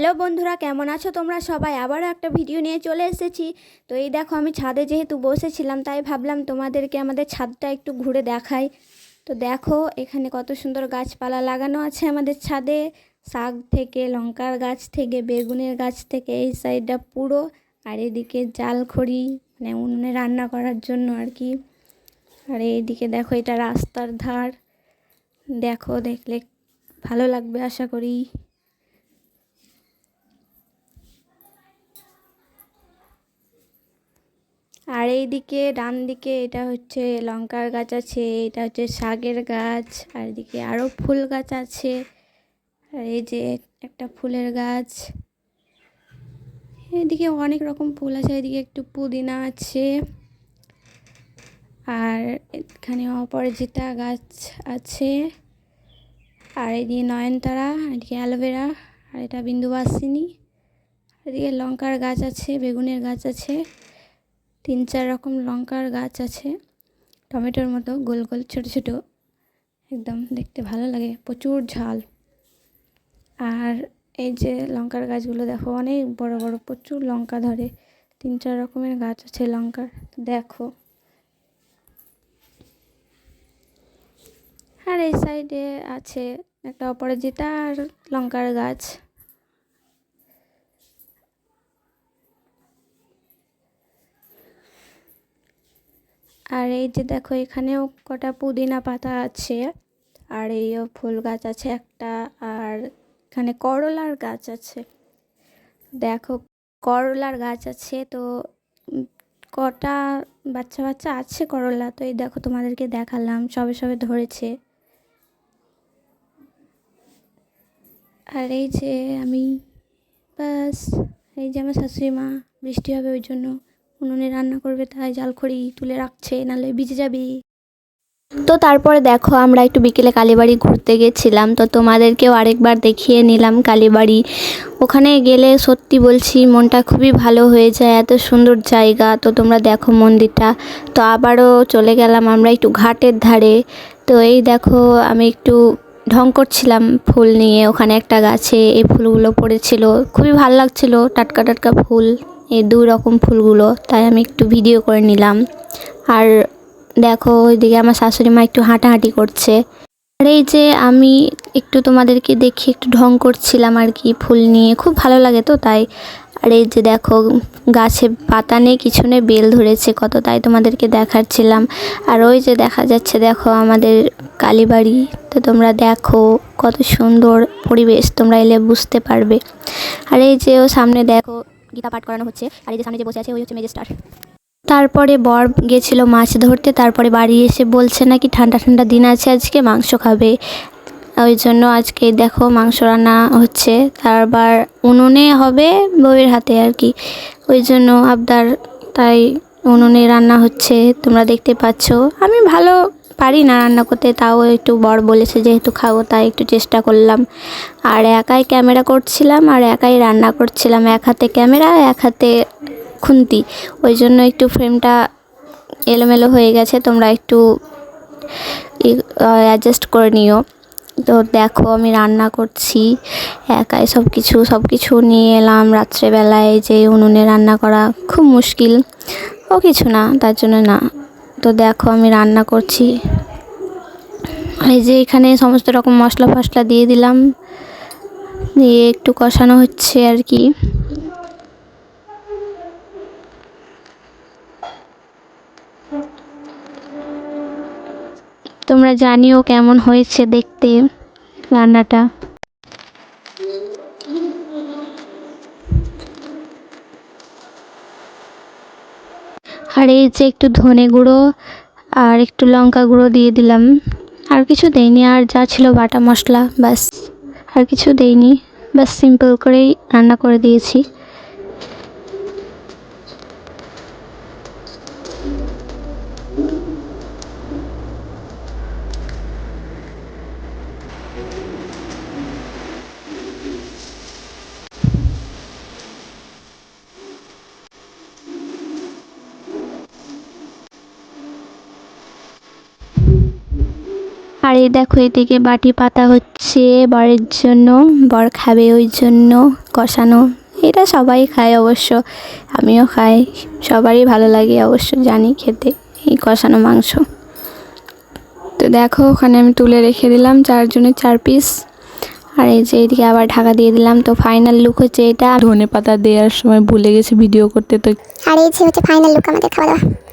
Hello বন্ধুরা, কেমন আছো তোমরা? সবাই আবারও একটা ভিডিও নিয়ে চলে এসেছি। তো এই দেখো, আমি ছাদে যেহেতু বসেছিলাম, তাই ভাবলাম তোমাদেরকে আমাদের ছাদটা একটু ঘুরে দেখাই। তো দেখো, এখানে কত সুন্দর গাছপালা লাগানো আছে আমাদের ছাদে। শাক থেকে, লঙ্কার গাছ থেকে, বেগুনের গাছ থেকে, এই সাইডটা পুরো। আর এদিকে জাল খড়ি মানে উনুনে রান্না করার জন্য আর কি। আর এইদিকে দেখো, এটা রাস্তার ধার। দেখো, দেখলে ভালো লাগবে আশা করি। আর এইদিকে ডান দিকে এটা হচ্ছে লঙ্কার গাছ আছে, এটা হচ্ছে শাকের গাছ, আর এদিকে আরও ফুল গাছ আছে, আর এই যে একটা ফুলের গাছ। এদিকে অনেক রকম ফুল আছে, এদিকে একটু পুদিনা আছে, আর এখানে অপরাজিতা গাছ আছে, আর এদিকে নয়নতারা এদিকে অ্যালোভেরা, আর এটা বিন্দুবাসিনী এদিকে লঙ্কার গাছ আছে, বেগুনের গাছ আছে। তিন চার রকম লঙ্কার গাছ আছে, টমেটোর মতো গোল গোল, ছোটো ছোটো, একদম দেখতে ভালো লাগে, প্রচুর ঝাল। আর এই যে লঙ্কার গাছগুলো দেখো, অনেক বড় বড়, প্রচুর লঙ্কা ধরে, তিন চার রকমের গাছ আছে লঙ্কার, দেখো। আর এই সাইডে আছে একটা অপরাজিতা আর লঙ্কার গাছ। আর এই যে দেখো, এখানেও কটা পুদিনা পাতা আছে, আর এইও ফুল গাছ আছে একটা, আর এখানে করলার গাছ আছে। দেখো, করলার গাছ আছে, তো কটা বাচ্চা বাচ্চা আছে করলা? তো এই দেখো, তোমাদেরকে দেখালাম, সবে সবে ধরেছে। আর এই যে আমি বাস এই যে আমার শাশুড়ি মা, বৃষ্টি হবে ওই জন্য। উনুনে রান্না করবে, তাই জালখড়ি তুলে রাখছে, নাহলে ভিজে যাবি। তো তারপরে দেখো, আমরা একটু বিকেলে কালীবাড়ি ঘুরতে গেছিলাম। তো তোমাদেরকেও আরেকবার দেখিয়ে নিলাম কালীবাড়ি। ওখানে গেলে সত্যি বলছি, মনটা খুবই ভালো হয়ে যায়, এত সুন্দর জায়গা। তো তোমরা দেখো মন্দিরটা। তো আবারও চলে গেলাম আমরা একটু ঘাটের ধারে। তো এই দেখো, আমি একটু ঢং করছিলাম ফুল নিয়ে। ওখানে একটা গাছে এই ফুলগুলো পড়েছিল। খুবই ভালো লাগছিল, টাটকা টাটকা ফুল। এই দু রকম ফুলগুলো, তাই আমি একটু ভিডিও করে নিলাম। আর দেখো, ওইদিকে আমার শাশুড়ি মা একটু হাঁটাহাঁটি করছে। আর এই যে আমি একটু তোমাদেরকে দেখি একটু ঢং করছিলাম আর কি ফুল নিয়ে, খুব ভালো লাগে তো তাই। আর এই যে দেখো, গাছে পাতা নেই, কিছু নেই, বেল ধরেছে কত, তাই তোমাদেরকে দেখাচ্ছিলাম। আর ওই যে দেখা যাচ্ছে, দেখো আমাদের কালীবাড়ি, তো তোমরা দেখো কত সুন্দর পরিবেশ, তোমরা এলে বুঝতে পারবে। আর এই যে ও সামনে দেখো গীতা পাঠ করানো হচ্ছে আর এই যে সামনে যে বসে আছে ওই হচ্ছে মেজেস্টার। তারপরে বর গেছিল মাছ ধরতে, তারপরে বাড়ি এসে বলছে নাকি ঠান্ডা ঠান্ডা দিন আছে আজকে, মাংস খাবে। ওই জন্য আজকে দেখো মাংস রান্না হচ্ছে, তারপর উনুনে হবে বউয়ের হাতে আর কি। ওই জন্য আবদার, তাই উনুনে রান্না হচ্ছে, তোমরা দেখতে পাচ্ছ। আমি ভালো পারি না রান্না করতে, তাও একটু বর বলেছে যেহেতু খাব, তাই একটু চেষ্টা করলাম। আর একাই ক্যামেরা করছিলাম আর একাই রান্না করছিলাম, এক হাতে ক্যামেরা, এক হাতে খুন্তি। ওই জন্য একটু ফ্রেমটা এলোমেলো হয়ে গেছে, তোমরা একটু অ্যাডজাস্ট করে নিও। তো দেখো আমি রান্না করছি, একাই সব কিছু সব কিছু নিয়ে এলাম রাত্রেবেলায় যে উনুনে রান্না করা খুব মুশকিল। ও কিছু না, তার জন্য না তো দেখো আমি রান্না করছি। এই যে এখানে সমস্ত রকম মশলা ফসলা দিয়ে দিলাম। দিয়ে একটু কষানো হচ্ছে আর কি। তোমরা জানিও কেমন হয়েছে দেখতে রান্নাটা। আর এই যে একটু ধনে গুঁড়ো আর একটু লঙ্কা গুঁড়ো দিয়ে দিলাম। আর কিছু দেইনি, আর যা ছিল বাটা মশলা, ব্যাস। আর কিছু দেইনি, ব্যাস সিম্পল করেই রান্না করে দিয়েছি। এই দেখো এদিকে বাটি পাতা হচ্ছে বরের জন্য বর খাবে ওই জন্য কষানো। এটা সবাই খায় অবশ্য আমিও খাই সবারই ভালো লাগে অবশ্য জানি খেতে এই কষানো মাংস। তো দেখো ওখানে আমি তুলে রেখে দিলাম চারজনের চার পিস আর এই যে এদিকে আবার ঢাকা দিয়ে দিলাম তো ফাইনাল লুক হচ্ছে এটা। ধনে পাতা দেওয়ার সময় ভুলে গেছি ভিডিও করতে তো আর এই যে হচ্ছে ফাইনাল লুক আমাদের খাওয়া দাওয়া।